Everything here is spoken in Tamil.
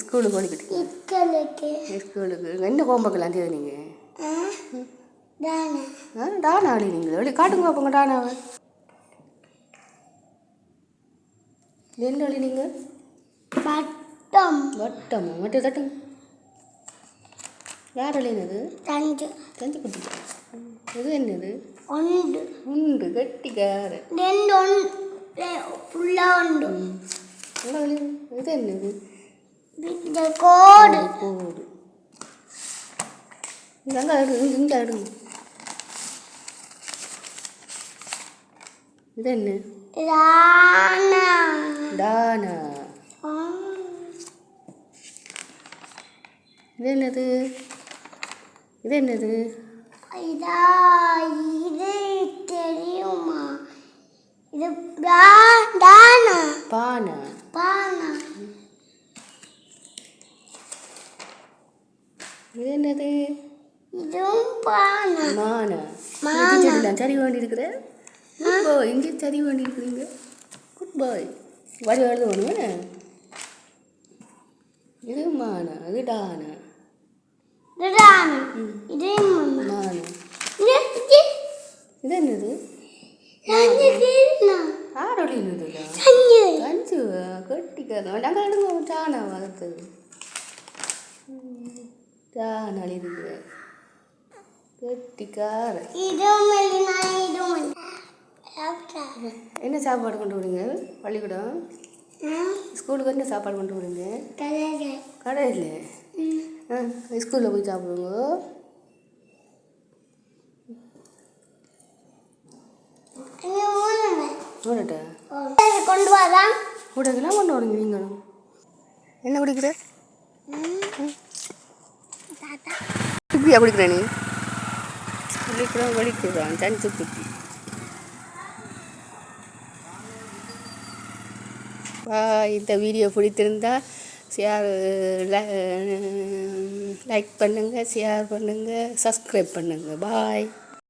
ஸ்கூலுக்கு ஓடிக்கிட்டு. ஸ்கூலுக்கு என்ன ஹோம்ஒர்க்கெல்லாம் செய்ய நீங்கள் டானா. அழி நீங்கள். வெளியே காட்டுங்க பார்ப்போங்க டானாவை என்ன அழி நீங்கள் பட்டம் வட்டமா? மட்டும் தட்டுங்க யார் அழினது தஞ்சு. தஞ்சை குட்டி இது என்னது? ஒன்று. உண்டு கட்டிக்கார ரெண்டு ஒன்று ஃபுல்லாக உண்டு என்ன அழி இது என்னது இந்த கோடு கோடு இங்க அங்கே எடு இங்கே எடுங்க இது என்ன ராணா டானா ஆ, இது என்னது இது என்னது இதா இது தெரியுமா டானா பானை. பானா. இது என்னது? இதுவும் பானா. மானை. மானை. சரி வேண்டி இருக்கிற குட் பாய் இங்கே சரி வேண்டி இருக்கிறீங்க குட் பாய் வரி எழுத வேணுமே இது மானா. இது டானா. இது மானா. இது என்னது? வளர்த்தது டானா இருக்குது கட்டிக்கார இதுவும் இல்லைனா இதுவும் இல்லை. சாப்பிட்டா என்ன சாப்பாடு கொண்டு வரீங்க பள்ளிக்கூடம் ஸ்கூலுக்கு என்ன சாப்பாடு கொண்டு கலரு கடையில் ஸ்கூலில் போய் சாப்பிடுங்க இங்கே நோடட்டா கொண்டு வரா கூடக்கெல்லாம் கொண்டு வரீங்க நீங்களும் என்ன குடிக்கிற? இப்படியா குடிக்கிற நீ? குடிக்கிறோம் குடிக்கிறான் தனிச்சு குட்டி இந்த வீடியோ பிடித்திருந்தா ஷேர் லைக் பண்ணுங்கள் ஷேர் பண்ணுங்கள் சப்ஸ்கிரைப் பண்ணுங்கள் பாய்